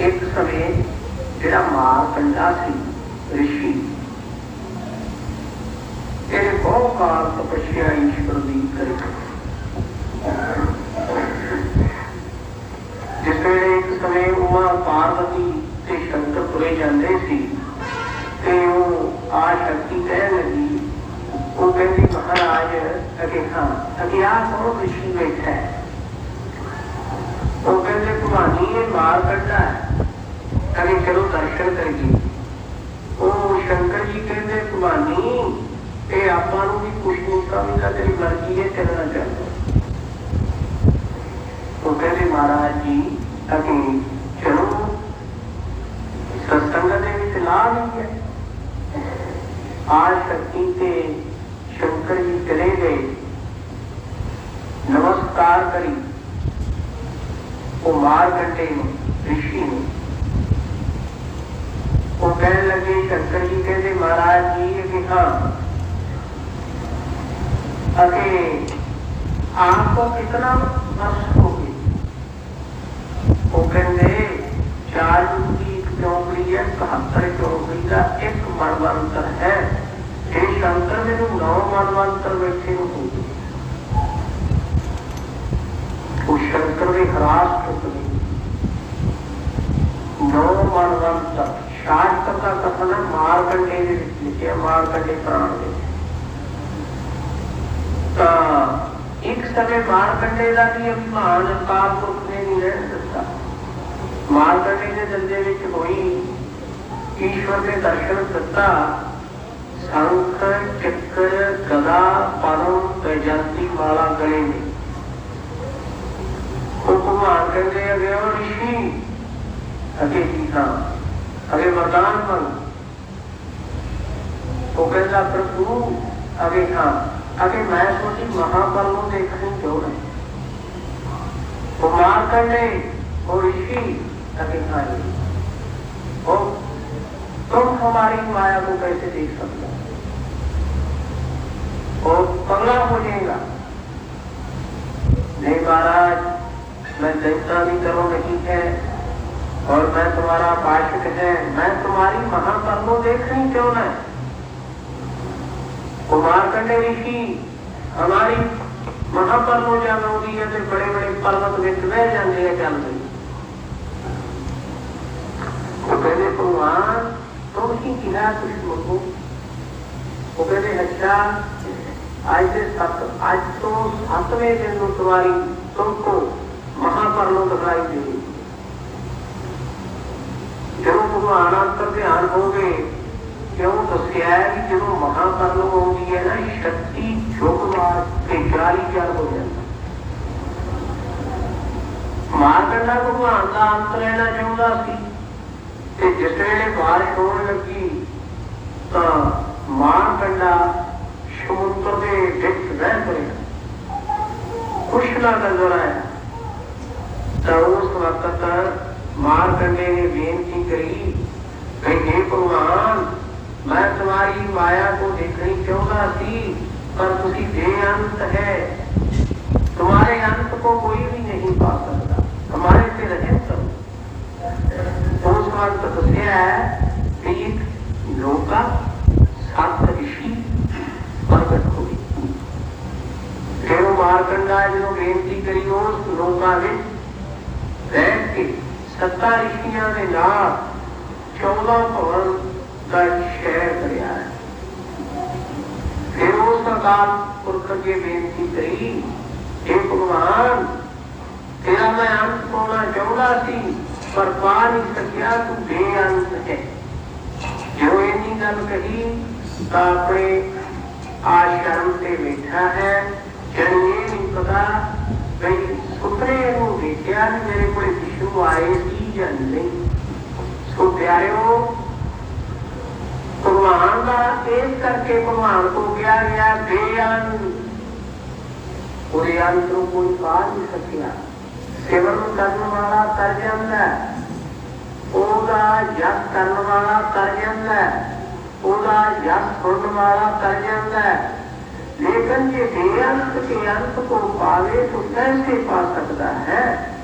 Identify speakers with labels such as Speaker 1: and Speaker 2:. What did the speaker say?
Speaker 1: ਇੱਕ ਸਮੇਂ ਜਿਹੜਾ ਮਾਰ ਕੰਡਾ ਸੀ, ਰਿਸ਼ੀ। ਇਹ ਬਹੁਤ ਕਾਲ ਤਪੱਸਿਆ ਈਸ਼ਵਰ ਦੀ ਕਰੀ। ਜਿਸ ਵੇਲੇ ਇੱਕ ਸਮੇਂ ਉਮਾ ਪਾਰਵਤੀ ਤੇ ਸ਼ੰਕਰ ਤੁਰੇ ਜਾਂਦੇ ਸੀ ਤੇ ਉਹ ਆ ਸ਼ਕਤੀ ਕਹਿ ਲੱਗੀ, ਉਹ ਕਹਿੰਦੀ, ਮਹਾਰਾਜ, ਅਗੇ ਹਾਂ, ਅਗੇ ਆ ਕੋ ਰਿਸ਼ੀ ਬੈਠਾ ਉਹ ਕਹਿੰਦੇ, ਭਵਾਨੀ, ਇਹ ਮਾਰ ਕੱਢਾ ਹੈ। ਅਗੇ ਚਲੋ ਦਰਸ਼ਨ ਕਰੀਏ ਉਹ ਸ਼ੰਕਰ ਜੀ ਕਹਿੰਦੇ ਭਵਾਨੀ ਇਹ ਆਪਾਂ ਨੂੰ ਵੀ ਕੁਛ ਨਹੀਂ ਸਮਝਦਾ ਤੇਰੀ ਮਰਜ਼ੀ ਹੈ ਚੱਲਣਾ ਚਾਹੁੰਦਾ ਉਹ ਕਹਿੰਦੇ ਮਹਾਰਾਜ ਜੀ ਅਗੇ ਚਲੋ ਸਤਸੰਗ ਦੇ ਵਿੱਚ ਲਾਭ ਹੀ ਹੈ ਆਜ ਸ਼ਕਤੀ ਤੇ ਸ਼ੰਕਰ ਜੀ ਚਲੇ ਗਏ ਨਮਸਕਾਰ ਕਰੀ ਉਹ ਮਾਰ ਕੰਟੇ ਨੂੰ ਰਿਸ਼ੀ वो कहने लगे शंकर जी कहते महाराज जी कि हाँ अरे आपको कितना वर्ष हो गए वो कहते, चालू की एक चौकड़ी है? बहत्तर चौकड़ी का एक मनवंतर है। हे शंकर मेरे नौ मनवंतर बैठे हो। शंकर भी हराश हो है मारकंडे ने लिखे मारकंडे प्राण में ਤਾਂ ਇੱਕ ਸਮੇਂ ਮਾਰਕੰਡੇ ਦਾ ਵੀ ਅਭਿਮਾਨ ਅਕਾਲ ਪੁਰਖ ਨੇ ਨਹੀਂ ਰਹਿਣ ਦਿੱਤਾ ਮਾਰਕੰਡੇ ਦੇ ਦੰਦੇ ਵਿੱਚ ਹੋਈ ਈਸ਼ਵਰ ਦੇ ਦਰਸ਼ਨ ਦਿੱਤਾ ਸੰਖ ਚੱਕਰ ਗਦਾ ਪਰਮ ਤੇਜੰਤੀ ਵਾਲਾ ਗਲੇ ਨੇ ਉਹ ਭਗਵਾਨ ਕਹਿੰਦੇ ਅਗੇ ਉਹ ਰਿਸ਼ੀ ਅਗੇ ਕੀ ਹਾਂ ਅਗੇ वो कहला प्रभु, अभी हाँ अभी मैं सोची महाकाल को देखने क्यों नहीं? वो मारकर नहीं वो ऋषि अभी हाँ ओ, तुम हमारी माया को कैसे देख सकते हो? पंगा हो जाएगा। नहीं महाराज, मैं चैतना भी करो नहीं है और मैं तुम्हारा पाठक है। मैं तुम्हारी महाकर्मो देख रही क्यों नहीं? वो मारकंडे ऋषि हमारी महापर्वों जल होती है तो बड़े बड़े पर्वत विच बह जाते हैं जल में। कहते भगवान, तुम ही किना कुछ मंगो वो कहते अच्छा आज से सत, आज तो सातवें दिन में तुम्हारी, तुमको महापर्वों दिखाई देगी। जब तुम आनंद पर ध्यान गए ಕ್ಯಾರಿ ಜನ ಮಹಾಕರ್ಮ ಹೋಗಿಯಲ್ಲ ಶಕ್ತಿ ಜೋಗ ಜಾರಿ ಜಾರ ಹೋಗಿಯಲ್ಲ ಮಾರ್ಗಂಡಾಗೂ ಅಂಗ ಅಂತರೇಣ ಜೋಗ ಸಿ जिस वे बारिश होने लगी तो मारकंडा समुद्र के डिच बह पड़ेगा कुछ ना नज़र आया। तो उस वक्त मारकंडे ने बेनती करी कि भगवान मैं तुम्हारी माया को देखनी चाहता थी पर तुसी बेअंत है। तुम्हारे अंत को कोई भी नहीं पा सकता। हमारे से रहित उस वक्त दसिया है कि एक लोका, सत ऋषि, प्रगट हुई। फिर वो मारकंडा जो बेनती करी उस लोका में बैठ के सत्ता ऋषियों के नाल चौदह भवन साथ उठ के बेनती गई हे भगवान, तेरा मैं अंत होना चाहता थी पर पा नहीं सकिया, तू बे अंत है। जो इनी गल कही तो अपने आश्रम से बैठा है, जन ये नहीं पता भाई सुपने भेजा मेरे को आए थी या नहीं। सो प्यारे वो एक करके भगवान को किया गया बेअन और अंत को कोई पा नहीं सकिया सेवन करने वाला कर है। ओदा यश करने वाला कर है। ओदा यश सुनने वाला कर जाता लेकिन ये बेअंत के अंत को पावे तो कैसे पा सकता है?